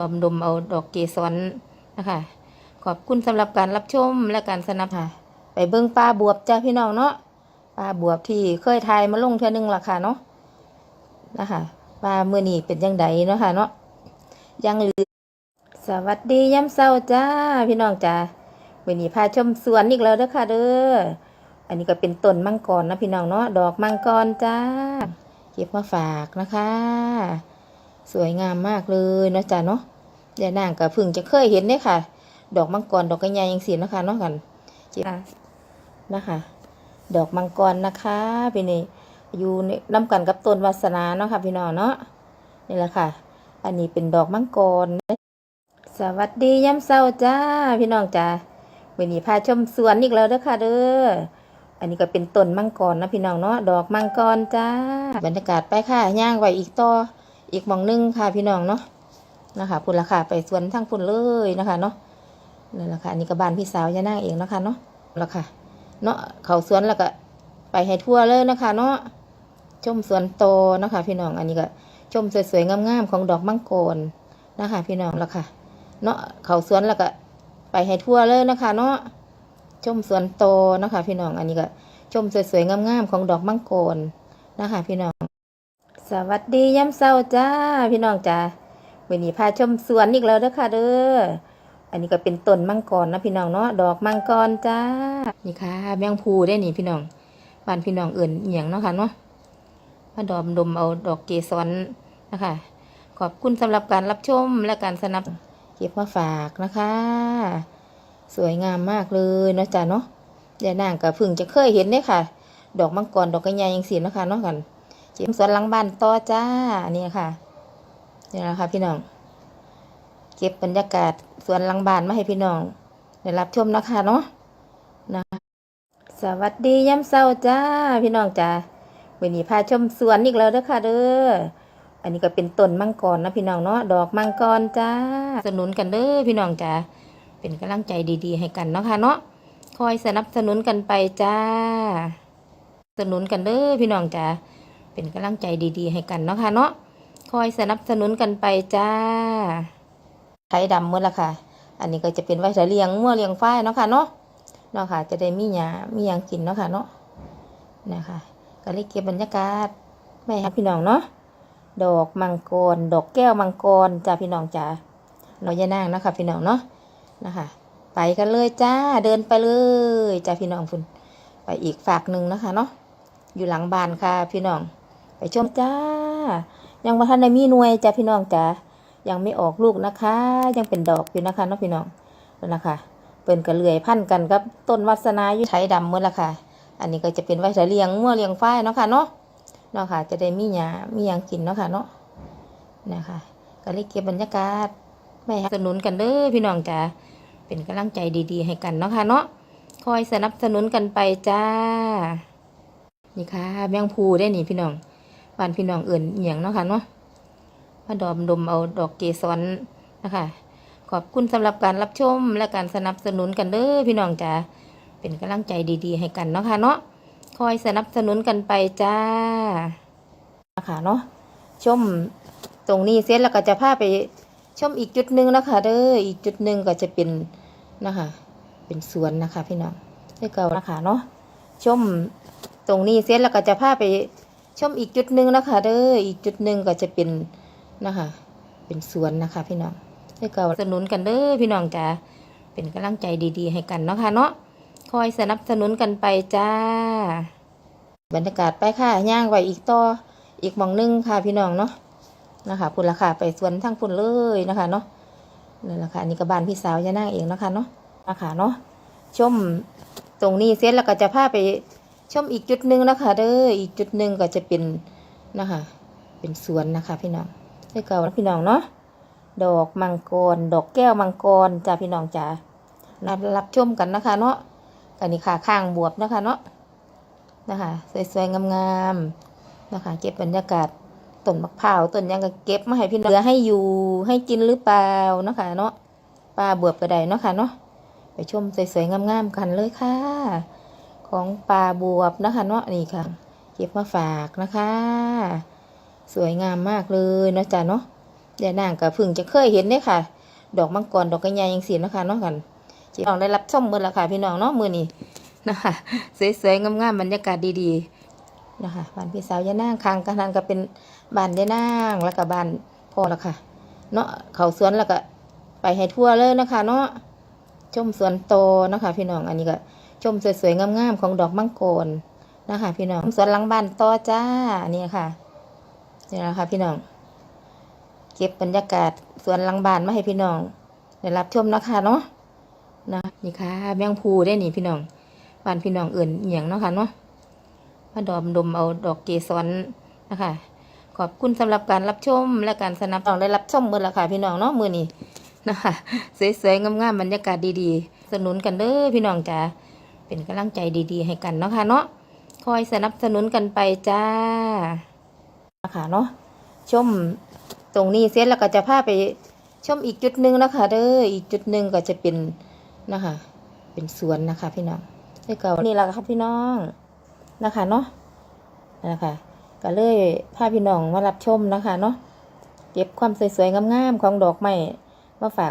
ดมดมเอาดอกเกสรนะคะ ขอบคุณสำหรับการรับชมและการสนับค่ะไปเบิ้งปลาบวบจ้าพี่น้องเนาะปลาบวบที่เคยทายมาลงเท่านึงราคาเนาะนะคะปลาเมื่อนี้เป็นยังไงเนาะค่ะเนาะยังเหลือสวัสดีย้ำเศร้าจ้าพี่น้องจ้าวันนี้พาชมสวนอีกแล้วเด้อค่ะเด้ออันนี้ก็เป็นต้นมังกรนะพี่น้องเนาะดอกมังกรจ้าเก็บมาฝากนะคะ สวยงามมากเลยเนาะจ้าเนาะ ยายนางก็เพิ่งจะเคยเห็นเนี่ยค่ะ ดอกมังกรดอกกระยายังสีนะคะเนาะกันจินะคะ ดอกมังกรนะคะพี่นี่อยู่ในน้ำกันกับต้นวาสนาเนาะค่ะพี่น้องเนาะนี่แหละค่ะ อันนี้เป็นดอกมังกร สวัสดีย้ำเศร้าจ้าพี่น้องจ้าวันนี้พาชมสวนอีกแล้วเด้อค่ะเด้ออันนี้ก็เป็นต้นมังกรนะพี่น้องเนาะดอกมังกรจ้าบรรยากาศไปค่ะย่างไว้อีกต่ออีกหมองหนึงค่ะพี่น้องเนาะ นะคะพุ่นละค่ะไปสวนทั้งพุ่นเลยนะคะเนาะนั่นแหละค่ะอันนี้ก็บ้านพี่สาวยายนางเองนะคะเนาะล้วค่ะเนาะเขาสวนแล้วก็ไปให้ทั่วเลยนะคะ เนาะชมสวนโตนะคะ พี่น้องอันนี้ก็ชมสวยๆงามๆของดอกมังกรนะคะ พี่น้องล้วค่ะเนาะเขาสวนแล้วก็ไปให้ทั่วเลยนะคะ เนาะชมสวนโตนะคะ พี่น้องอันนี้ก็ชมสวยๆงามๆของดอกมังกรนะคะ พี่น้อง สวัสดีย้ำเศร้าจ้า พี่น้องจ้า วันนี้พาชมสวนอีกแล้วเด้อค่ะเด้อ อันนี้ก็เป็นต้นมังกรนะพี่น้องเนาะ ดอกมังกรจ้า นี่ค่ะ แมงภูได้นี่พี่น้อง บ้านพี่น้องเอื่นอหย่างเนาะค่ะเนาะมาดอมดมเอาดอกเกสรนะคะ ขอบคุณสำหรับการรับชมและการสนับเก็บมาฝากนะคะ สวยงามมากเลยเนาะจ้าเนาะยายนางก็เพิ่งจะเคยเห็นเนี่ยค่ะ ดอกมังกรดอกกระยายังสีนะคะเนาะกันเก็บสวนหลังบ้านต่อจ้า นี่ค่ะ นี่แหละคะพี่น้อง เก็บบรรยากาศสวนหลังบ้านมาให้พี่น้องได้รับชมนะคะเนาะนะสวัสดีย้ำเศร้าจ้าพี่น้องจ้าวันนี้พาชมสวนอีกแล้วเด้อค่ะเด้ออันนี้ก็เป็นต้นมังกรนะพี่น้องเนาะดอกมังกรจ้าสนุนกันเด้อพี่น้องจ้าเป็นกำลังใจดีๆ ให้กันเนาะค่ะเนาะคอยสนับสนุนกันไปจ้า สนุนกันเด้อพี่น้องจ้าเป็นกำลังใจดีๆ ให้กันเนาะค่ะเนาะ คอยสนับสนุนกันไปจ้าไข่ดำหมดละค่ะ อันนี้ก็จะเป็นไว้ใช้เลี้ยงงัวเลี้ยงฝ้ายเนาะค่ะเนาะเนาะค่ะ จะได้มีหยามียังกินเนาะค่ะเนาะนะคะ ก็เลยเก็บบรรยากาศแม่ครับพี่น้องเนาะดอกมังกร ดอกแก้วมังกรจ้าพี่น้องจ้าเราอย่านางนะคะพี่น้องเนาะนะคะ ไปกันเลยจ้าเดินไปเลยจ้าพี่น้องคุณไปอีกฝากหนึ่งนะคะเนาะอยู่หลังบ้านค่ะพี่น้องไปชมจ้า ยังว่าท่านในมีหน่วยจ้าพี่น้องจ้ายังไม่ออกลูกนะคะ ยังเป็นดอกอยู่นะคะเน้องพี่น้องนั่นนะคะเป็นกระเลื่อยพันกันกับต้นวัสนาอยู่ไทยดำเมื่อละค่ะ อันนี้ก็จะเป็นไว้ใช้เลี้ยงงัวเลี้ยงฝ้ายเนาะค่ะเนาะเนาะค่ะ จะได้มีหยามียังกินเนาะค่ะเนาะนะคะ ก็เลยเก็บบรรยากาศแม่สนุนกันเด้อพี่น้องจ้าเป็นกำลังใจดีๆ ให้กันเนาะค่ะเนาะคอยสนับสนุนกันไปจ้านี่ค่ะแมงภูได้นี่พี่น้อง บ้านพี่น้องเอื่นอหย่างเนาะค่ะเนาะมาดอมดมเอาดอกเกสรนะคะขอบคุณสำหรับการรับชมและการสนับสนุนกันเด้อพี่น้องจ้าเป็นกำลังใจดีๆ ให้กันเนาะค่ะเนาะคอยสนับสนุนกันไปจ้านะคะเนาะชมตรงนี้เสร็จแล้วก็จะพาไปชมอีกจุดหนึ่งนะคะเด้ออีกจุดหนึ่งก็จะเป็นนะคะ เป็นสวนนะคะ พี่น้องได้เก่านะคะเนาะชมตรงนี้เสร็จแล้วก็จะพาไป ชมอีกจุดหนึ่งนะคะเด้ออีกจุดหนึ่งก็จะเป็นนะคะ เป็นสวนนะคะ พี่น้องได้เก่าสนุนกันเด้อพี่น้องจ้าเป็นกำลังใจดี ๆ ให้กันเนาะค่ะเนาะคอยสนับสนุนกันไปจ้า บรรยากาศไปค่ะย่างไว้อีกต่ออีกมองหนึงค่ะพี่น้องเนาะนะคะพุ่นละค่ะไปสวนทั้งพุ่นเลยนะคะเนาะนี่แหละค่ะอันนี่ก็บ้านพี่สาวยายนางเองนะคะเนาะนะคะเนาะชมตรงนี้เสร็จแล้วก็จะพาไป ชมอีกจุดหนึ่งนะคะ เด้ออีกจุดหนึ่งก็จะเป็นนะคะ เป็นสวนนะคะ พี่น้องได้เก่าแล้วพี่น้องเนาะดอกมังกร ดอกแก้วมังกรจ้าพี่น้องจ้ารับรับชมกันนะคะ เนาะอันนี้ค่ะข้างบวบนะคะ เนาะนะคะสวยๆงามๆนะคะ เก็บบรรยากาศต้นมะพร้าวต้นยังก็เก็บมาให้พี่น้องเหลือให้อยู่ให้กินหรือเปล่านะคะ เนาะปลาบวบกระไดเนาะค่ะเนาะไปชมสวยๆงามๆกันเลยค่ะ ของปลาบวบนะคะเนาะนี่ค่ะ เก็บมาฝากนะคะ สวยงามมากเลยเนาะจ้ะเนาะยายนางก็เพิ่งจะเคยเห็นเด้ค่ะ ดอกมังกรดอกกระใหญ่ยังสีนะคะเนาะกันพี่น้องได้รับชมเมื่อละค่ะพี่น้องเนาะมือนี้นะคะสวยๆงามๆบรรยากาศดีๆนะคะบ้านพี่สาวยายนางคางกันนั้นก็เป็นบ้านยายนางแล้วก็บ้านพ่อละค่ะ เนาะเขาสวนแล้วก็ไปให้ทั่วเลยนะคะ เนาะชมสวนโตนะคะ พี่น้องอันนี้ก็ ชมสวยๆงามๆของดอกมังกรนะคะ พี่น้องสวนหลังบ้านต่อจ้านี่ค่ะนี่นะคะพี่น้อง เก็บบรรยากาศสวนหลังบ้านมาให้พี่น้องได้รับชมนะคะเนาะนะนี่ค่ะแมงภูได้นี่พี่น้องบ้านพี่น้องเอื่นอหย่างเนาะค่ะเนาะมาดอมดมเอาดอกเกสรนะคะขอบคุณสำหรับการรับชมและการสนับสนุนได้รับชมมือละค่ะพี่น้องเนาะมือนี้นะคะสวยๆงามๆบรรยากาศดีๆสนุนกันเด้อพี่น้องจ้า เป็นกำลังใจดี ๆ ให้กันเนาะค่ะเนาะคอยสนับสนุนกันไปจ้านะคะเนาะชมตรงนี้เสร็จแล้วก็จะพาไปชมอีกจุดหนึ่งนะคะเด้ออีกจุดหนึ่งก็จะเป็นนะคะ เป็นสวนนะคะ พี่น้องนี่ก็นี่แหละค่ะพี่น้องนะคะเนาะนะคะก็เลยพาพี่น้องมารับชมนะคะเนาะเก็บความสวยๆงามๆของดอกไม้มาฝาก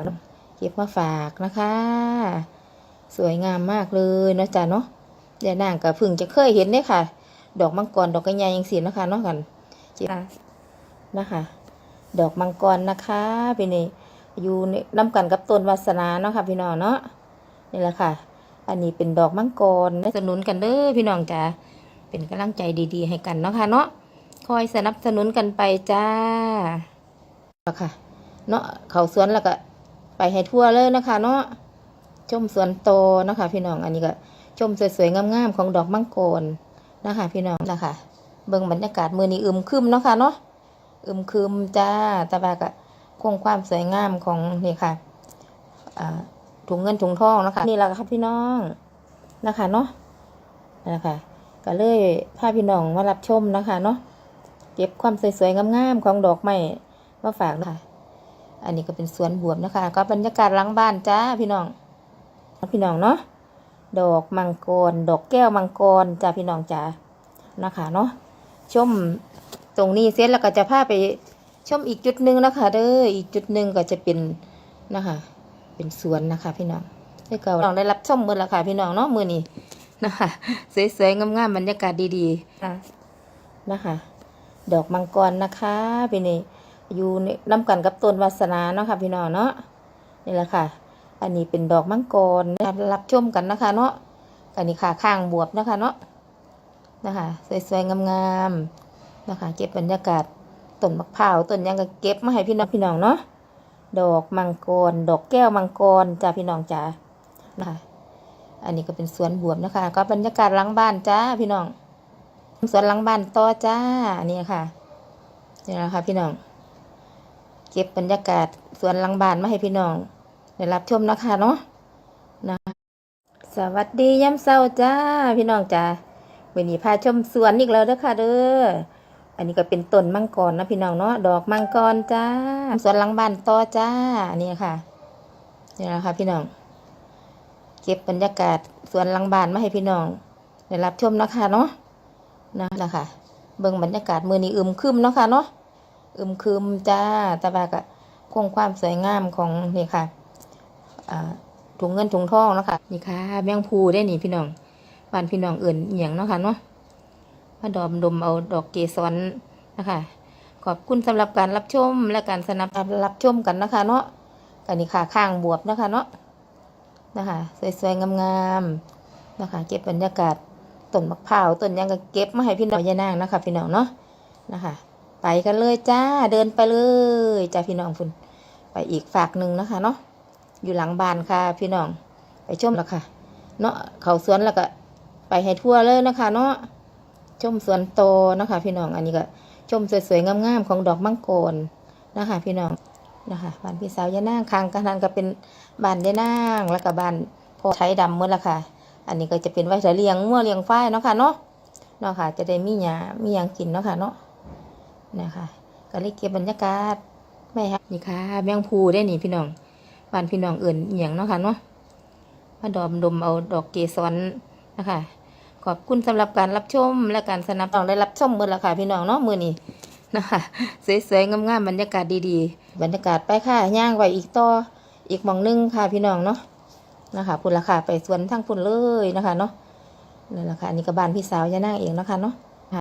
เก็บมาฝากนะคะ สวยงามมากเลยเนาะจ๊ะเนาะเดี๋ยวนางก็เพิ่งจะเคยเห็นเนี่ยค่ะ ดอกมังกรดอกกระยายยังสีนะคะเนาะกันเจ็บนะคะ ดอกมังกรนะคะพี่นี่อยู่ในน้ำกันกับต้นวาสนาเนาะค่ะ พี่น้องเนาะนี่แหละค่ะ อันนี้เป็นดอกมังกรสนับสนุนกันเด้อพี่น้องจ้าเป็นกำลังใจดีๆ ให้กันเนาะค่ะเนาะคอยสนับสนุนกันไปจ้าแล้วค่ะ เนาะเขาสวนแล้วก็ไปให้ทั่วเลยนะคะ เนาะ ชมสวนโตนะคะพี่น้อง อันนี้ก็ชมสวยๆงามๆของดอกมังกรนะคะพี่น้องนะคะเบิ่งบรรยากาศมือนี้อึมครึมเนาะค่ะเนาะอึมครึมจ้าตะบากะคงความสวยงามของนี่ค่ะอ่าถุงเงินถุงทองนะคะนี่แหละค่ะพี่น้องนะคะเนาะนะคะก็เลยพาพี่น้องมารับชมนะคะเนาะเก็บความสวยๆงามๆของดอกไม้มาฝากนะคะอันนี้ก็เป็นสวนบวบนะคะ ก็บรรยากาศหลังบ้านจ้าพี่น้อง พี่น้องเนาะดอกมังกร ดอกแก้วมังกรจ้าพี่น้องจ้านะคะเนาะชมตรงนี้เสร็จแล้วก็จะพาไปชมอีกจุดหนึ่งนะคะเด้ออีกจุดหนึ่งก็จะเป็นนะคะ เป็นสวนนะคะ พี่น้องได้เก่าลองได้รับชมมือละค่ะพี่น้องเนาะมือนี้นะคะสวยๆงามๆบรรยากาศดีๆนะคะ ดอกมังกรนะคะพี่นี่อยู่ในน้ำกันกับต้นวาสนาเนาะค่ะพี่น้องเนาะนี่แหละค่ะ อันนี้เป็นดอกมังกรรับชมกันนะคะเนาะอันนี้ค่ะข้างบวบนะคะเนาะนะคะสวยๆงามๆนะคะ เก็บบรรยากาศต้นมะพร้าวต้นยังก็เก็บมาให้พี่น้องพี่น้องเนาะดอกมังกรดอกแก้วมังกรจ้าพี่น้องจ้านะคะอันนี้ก็เป็นสวนบวบนะคะ ก็บรรยากาศหลังบ้านจ้าพี่น้องสวนหลังบ้านต่อจ้านี่ค่ะนี่นะคะพี่น้อง เก็บบรรยากาศสวนหลังบ้านมาให้พี่น้อง ได้รับชมนะคะเนาะนะสวัสดีย้ำเช้าจ้าพี่น้องจ้าวันนี้พาชมสวนอีกแล้วเด้อค่ะเด้ออันนี้ก็เป็นต้นมังกรนะพี่น้องเนาะดอกมังกรจ้าสวนหลังบ้านต่อจ้านี่ค่ะนี่แหละค่ะพี่น้อง เก็บบรรยากาศสวนหลังบ้านมาให้พี่น้องได้รับชมนะคะเนาะนะแหละคะเบิ่งบรรยากาศมือนี้อึมครึมเนาะค่ะเนาะอึมครึมจ้าตะบากะคงความสวยงามของนี่ค่ะ ถุงเงินถุงทองเนาะคะนี่ค่ะแมงภูได้นี่พี่น้องบ้านพี่น้องเอื่นอหย่างเนาะค่ะเนาะมาดอมดมเอาดอกเกสรนะคะขอบคุณสำหรับการรับชมและการสนับสนุนรับชมกันนะคะเนาะกันนี่ค่ะข้างบวบนะคะเนาะนะคะสวยๆงามๆนะคะ เก็บบรรยากาศต้นมะพร้าวต้นยังก็เก็บมาให้พี่น้องยานางนะคะ พี่น้องเนาะนะคะ ไปกันเลยจ้าเดินไปเลยจ้าพี่น้องคุณไปอีกฝากหนึ่งนะคะเนาะ อยู่หลังบ้านค่ะพี่น้อง ไปชมแล้วค่ะ เนาะเขาสวนแล้วก็ ไปให้ทั่วเลยนะคะ เนาะชมสวนโตนะคะ พี่น้องอันนี้ก็ชมสวยๆงามๆของดอกมังกรนะคะ พี่น้องนะคะบ้านพี่สาวยานางคางกันนั้นก็เป็นบ้านยานางแล้วก็บ้านพ่อใช้ดำเมื่อละค่ะ อันนี้ก็จะเป็นไว้จะเลี้ยงงัวเลี้ยงฝ้ายเนาะค่ะเนาะเนาะค่ะ จะได้มีหญ้ามียังกินเนาะค่ะเนาะนะคะก็เลยเก็บบรรยากาศไม่ครับนี่ค่ะ แมงภูได้นี่พี่น้อง บ้านพี่น้องเอื่นอหย่างเนาะค่ะเนาะมาดอมดมเอาดอกเกสรนะคะขอบคุณสำหรับการรับชมและการสนับสนุนได้รับชมมือละค่ะพี่น้องเนาะมือนี้นะคะสวยๆงามๆบรรยากาศดีๆ บรรยากาศไปค่ะย่างไว้อีกต่ออีกมองหนึงค่ะพี่น้องเนาะนะคะพุ่นละค่ะไปสวนทั้งพุ่นเลยนะคะเนาะนี่แหละค่ะอันนี่ก็บ้านพี่สาวยานางเองนะคะเนาะ